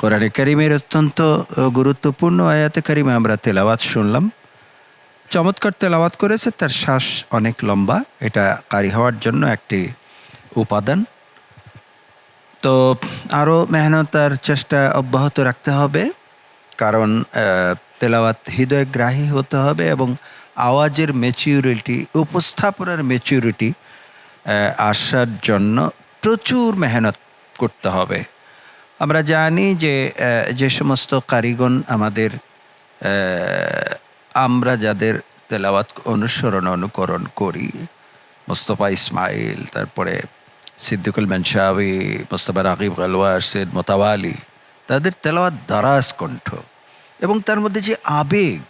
কোরআনে কারিমের অত্যন্ত গুরুত্বপূর্ণ আয়াতে কারিমে আমরা তেলাওয়াত শুনলাম। চমৎকার তেলাওয়াত করেছে, তার শ্বাস অনেক লম্বা, এটা কারি হওয়ার জন্য একটি উপাদান। তো আরও মেহনত আর চেষ্টা অব্যাহত রাখতে হবে, কারণ তেলাওয়াত হৃদয়গ্রাহী হতে হবে এবং আওয়াজের মেচিউরিটি উপস্থাপনার মেচিউরিটি আসার জন্য প্রচুর মেহনত করতে হবে। আমরা জানি যে যে সমস্ত কারিগণ আমাদের আমরা যাদের তেলাওয়াত অনুসরণ অনুকরণ করি, মোস্তফা ইসমাইল, তারপরে সিদ্দিকুল মেনশাবি মোস্তফা রাকিব গালওয়ার সৈয়দ মোতাওয়ালি তাদের তেলাওয়াত দারাজ কণ্ঠ। এবং তার মধ্যে যে আবেগ,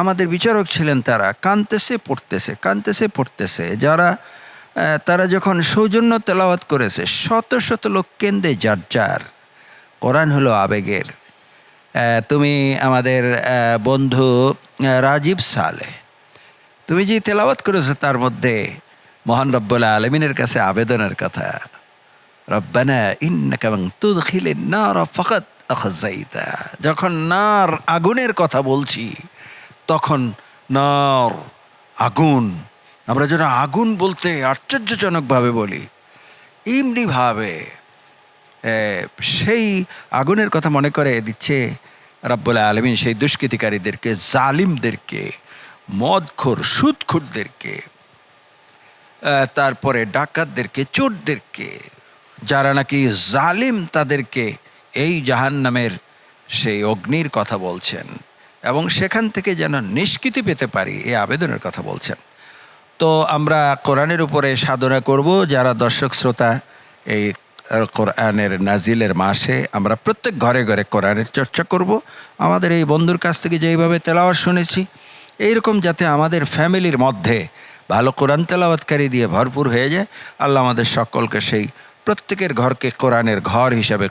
আমাদের বিচারক ছিলেন তারা কানতেছে পড়তেছে কানতেছে পড়তেছে। যারা তারা যখন সৌজন্য তেলাওয়াত করেছে, শত শত লোক কেন্দ্রে যার যার। কোরআন হলো আবেগের। তুমি আমাদের বন্ধু রাজীব সালে। তুমি যে তেলাওয়াত করেছ তার মধ্যে মহান রব্বুল আলমিনের কাছে আবেদনের কথা। রব্বানা ইন্নাকা তুদখিলিন নার ফাকাত আখযাইতা যখন নার আগুনের কথা বলছি, তখন নার আগুন আমরা যেন আগুন বলতে আশ্চর্যজনকভাবে বলি এমনিভাবে সেই আগুনের কথা মনে করে দিচ্ছে রাব্বুল আলমিন সেই দুষ্কৃতিকারীদেরকে, জালিমদেরকে, মদখোর, সুদখোরদেরকে তারপরে ডাকাতদেরকে, চোরদেরকে, যারা নাকি জালিম তাদেরকে এই জাহান্নামের সেই অগ্নির কথা বলছেন এবং সেখান থেকে যেন নিষ্কৃতি পেতে পারি এই আবেদনের কথা বলছেন। তো আমরা কোরআনের উপরে সাধনা করব, যারা দর্শক শ্রোতা, এই কোরআনের নাজিলের মাসে আমরা প্রত্যেক ঘরে ঘরে কোরআনের চর্চা করব। আমাদের এই বন্ধুর কাছ থেকে যেইভাবে তেলাওয়াত শুনেছি, এইরকম যাতে আমাদের ফ্যামিলির মধ্যে ভালো কোরআন তেলাওয়াতকারী দিয়ে ভরপুর হয়ে যায়, আল্লাহ আমাদের সকলকে সেই প্রত্যেকের ঘরকে কোরআনের ঘর হিসাবে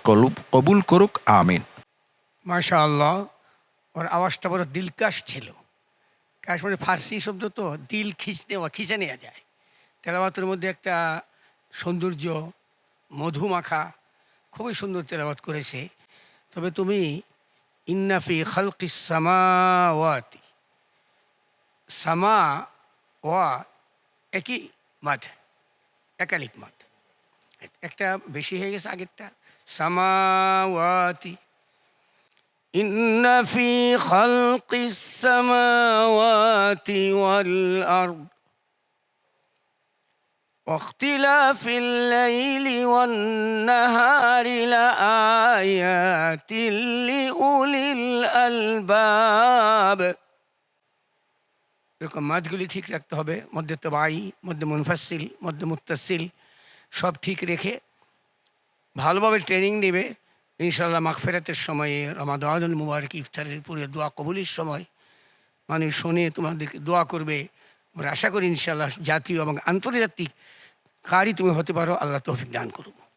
কবুল করুক, আমিন। মাশা আল্লাহ ওর আওয়াজটা বড় দিলকাশ ছিল। কাশ মানে ফার্সি শব্দ তো দিল খিচ নেওয়া, খিচে নেওয়া যায়। তেলাওয়াতের মধ্যে একটা সৌন্দর্য মধু মাখা খুবই সুন্দর তেলাওয়াত করেছে। তবে তুমি ইন্নাফি খালকি সামাওয়াতি। সামা ওয়া একই মাঠ, একালিক মাঠ। একটা বেশি হয়ে গেছে আগেরটা। সামাওয়াতি। إن في خلق السماوات والأرض واختلاف الليل والنهار لآيات لأولي الألباب এরকম মাতগুলি ঠিক রাখতে হবে মধ্যে তবাই মধ্যে মুনফাসিল মধ্যে মুত্তাসিল সব ঠিক রেখে ভালোভাবে ট্রেনিং নেবে ইনশাল্লাহ মাগফেরাতের সময়ে, রমাদানুল মুবারক ইফতারের পুরে দোয়া কবুলির সময় মানুষ শুনে তোমাদেরকে দোয়া করবে। আমরা আশা করি ইনশাল্লাহ জাতীয় এবং আন্তর্জাতিক কারই তুমি হতে পারো, আল্লাহ তৌফিক দান করুন